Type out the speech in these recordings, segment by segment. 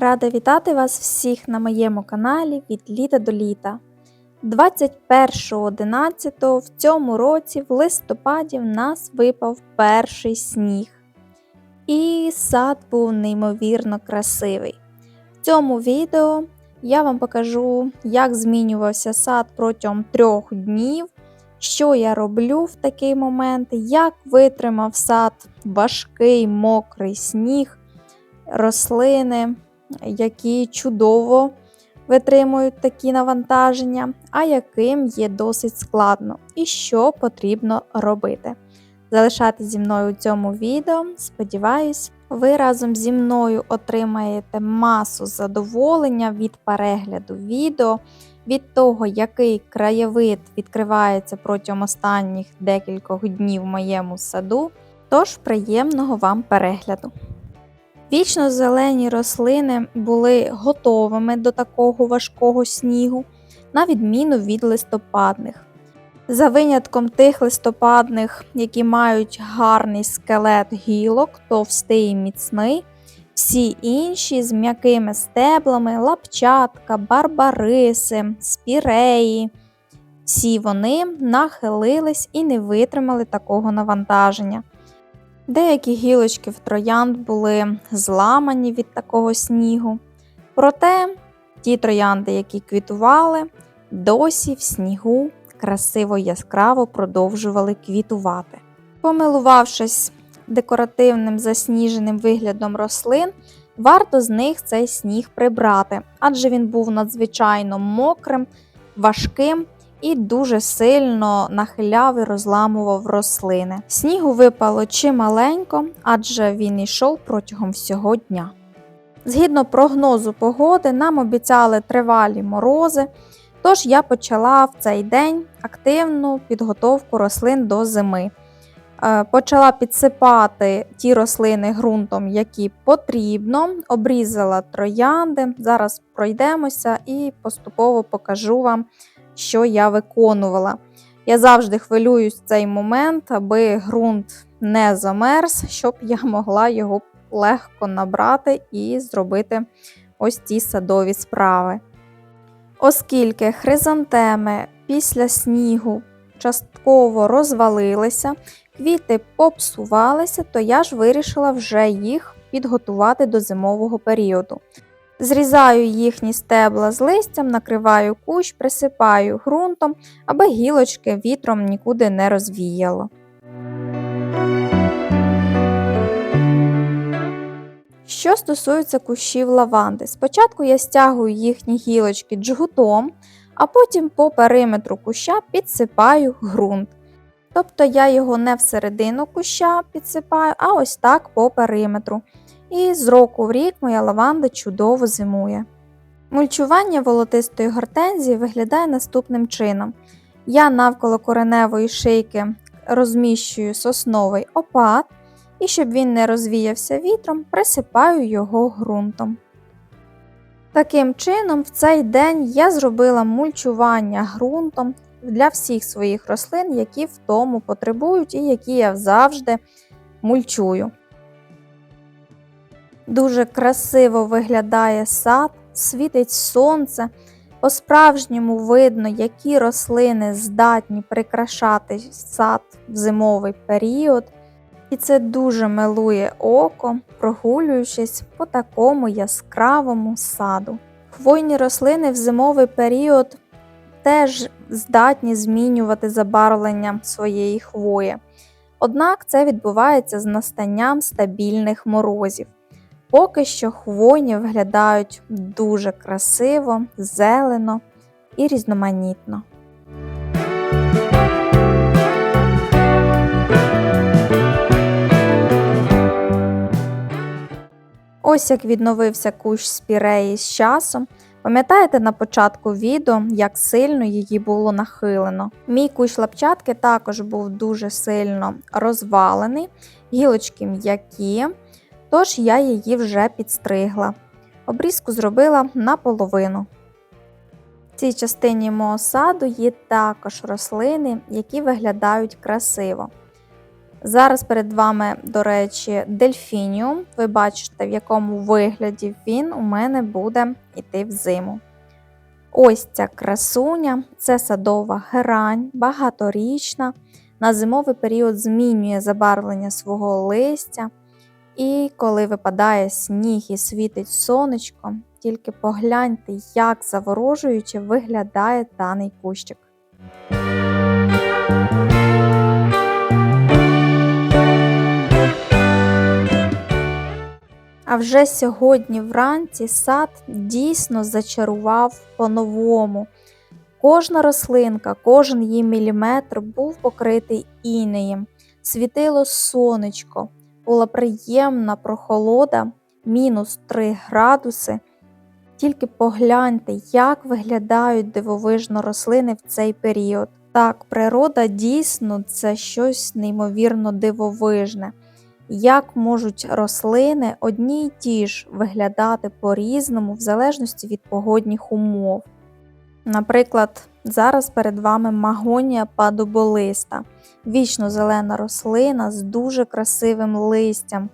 Рада вітати вас всіх на моєму каналі від літа до літа. 21.11 в цьому році в листопаді в нас випав перший сніг. І сад був неймовірно красивий. В цьому відео я вам покажу, як змінювався сад протягом трьох днів, що я роблю в такий момент, як витримав сад важкий мокрий сніг, рослини, які чудово витримують такі навантаження, а яким є досить складно і що потрібно робити. Залишайтесь зі мною у цьому відео. Сподіваюсь, ви разом зі мною отримаєте масу задоволення від перегляду відео, від того, який краєвид відкривається протягом останніх декількох днів в моєму саду. Тож приємного вам перегляду! Вічно зелені рослини були готовими до такого важкого снігу, на відміну від листопадних. За винятком тих листопадних, які мають гарний скелет гілок, товстий і міцний, всі інші з м'якими стеблами, лапчатка, барбариси, спіреї, всі вони нахилились і не витримали такого навантаження. Деякі гілочки в троянд були зламані від такого снігу. Проте ті троянди, які квітували, досі в снігу красиво яскраво продовжували квітувати. Помилувавшись декоративним засніженим виглядом рослин, варто з них цей сніг прибрати, адже він був надзвичайно мокрим, важким і дуже сильно нахиляв і розламував рослини. Снігу випало чималенько, адже він йшов протягом всього дня. Згідно прогнозу погоди, нам обіцяли тривалі морози, тож я почала в цей день активну підготовку рослин до зими. Е, почала підсипати ті рослини ґрунтом, які потрібно, обрізала троянди. Зараз пройдемося і поступово покажу вам, що я виконувала. Я завжди хвилююсь цей момент, аби ґрунт не замерз, щоб я могла його легко набрати і зробити ось ці садові справи. Оскільки хризантеми після снігу частково розвалилися, квіти попсувалися, то я ж вирішила вже їх підготувати до зимового періоду. Зрізаю їхні стебла з листям, накриваю кущ, присипаю ґрунтом, аби гілочки вітром нікуди не розвіяло. Що стосується кущів лаванди, спочатку я стягую їхні гілочки джгутом, а потім по периметру куща підсипаю ґрунт. Тобто я його не всередину куща підсипаю, а ось так по периметру. І з року в рік моя лаванда чудово зимує. Мульчування волотистої гортензії виглядає наступним чином. Я навколо кореневої шийки розміщую сосновий опад, і щоб він не розвіявся вітром, присипаю його ґрунтом. Таким чином, в цей день я зробила мульчування ґрунтом для всіх своїх рослин, які в тому потребують і які я завжди мульчую. Дуже красиво виглядає сад, світить сонце. По-справжньому видно, які рослини здатні прикрашати сад в зимовий період. І це дуже милує око, прогулюючись по такому яскравому саду. Хвойні рослини в зимовий період теж здатні змінювати забарвлення своєї хвої. Однак це відбувається з настанням стабільних морозів. Поки що хвойні виглядають дуже красиво, зелено і різноманітно. Ось як відновився кущ спіреї з часом. Пам'ятаєте на початку відео, як сильно її було нахилено? Мій кущ лапчатки також був дуже сильно розвалений, гілочки м'які, тож я її вже підстригла. Обрізку зробила наполовину. В цій частині мого саду є також рослини, які виглядають красиво. Зараз перед вами, до речі, дельфініум. Ви бачите, в якому вигляді він у мене буде йти в зиму. Ось ця красуня це садова герань, багаторічна. На зимовий період змінює забарвлення свого листя. І коли випадає сніг і світить сонечко, тільки погляньте, як заворожуюче виглядає даний кущик. А вже сьогодні вранці сад дійсно зачарував по-новому. Кожна рослинка, кожен її міліметр був покритий інеєм, світило сонечко, була приємна прохолода, мінус 3 градуси. Тільки погляньте, як виглядають дивовижно рослини в цей період. Так, природа дійсно це щось неймовірно дивовижне. Як можуть рослини одні й ті ж виглядати по-різному в залежності від погодних умов. Наприклад, зараз перед вами магонія падоболиста, вічно зелена рослина з дуже красивим листям,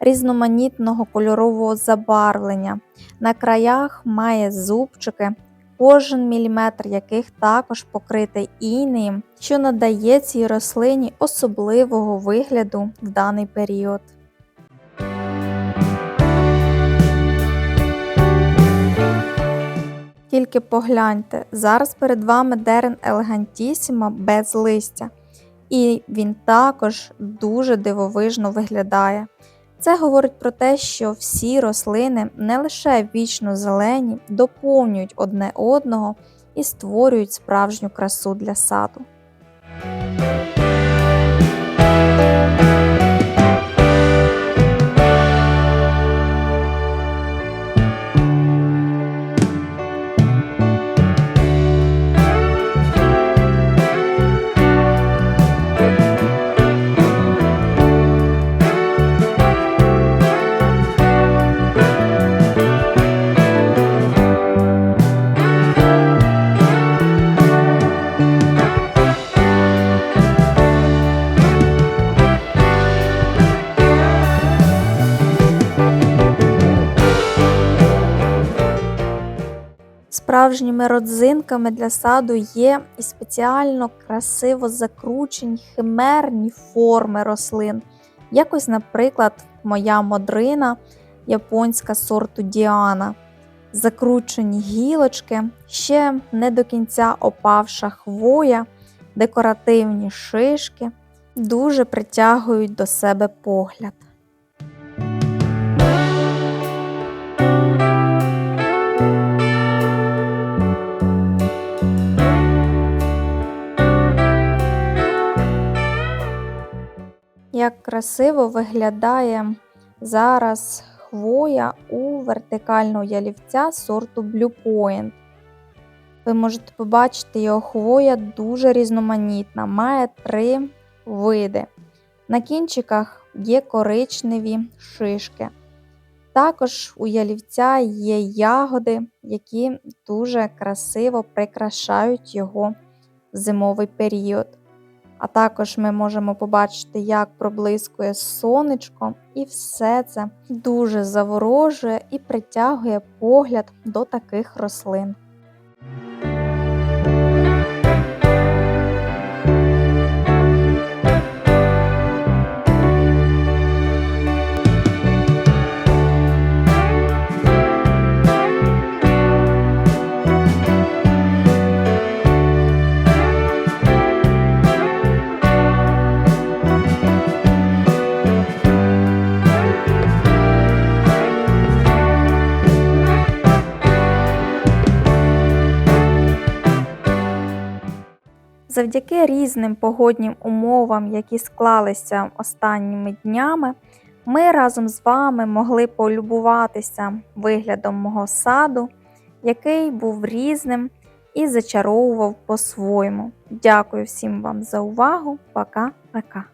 різноманітного кольорового забарвлення. На краях має зубчики, кожен міліметр яких також покритий інеєм, що надає цій рослині особливого вигляду в даний період. Тільки погляньте, зараз перед вами дерен елегантісіма без листя, і він також дуже дивовижно виглядає. Це говорить про те, що всі рослини не лише вічно зелені, доповнюють одне одного і створюють справжню красу для саду. Справжніми родзинками для саду є і спеціально красиво закручені химерні форми рослин. Якось, наприклад, моя модрина японська сорту Діана. Закручені гілочки, ще не до кінця опавша хвоя, декоративні шишки дуже притягують до себе погляд. Красиво виглядає зараз хвоя у вертикального ялівця сорту Blue Point. Ви можете побачити, його хвоя дуже різноманітна, має три види. На кінчиках є коричневі шишки. Також у ялівця є ягоди, які дуже красиво прикрашають його зимовий період. А також ми можемо побачити, як проблискує сонечко, і все це дуже заворожує і притягує погляд до таких рослин. Завдяки різним погоднім умовам, які склалися останніми днями, ми разом з вами могли полюбуватися виглядом мого саду, який був різним і зачаровував по-своєму. Дякую всім вам за увагу. Пока-пока.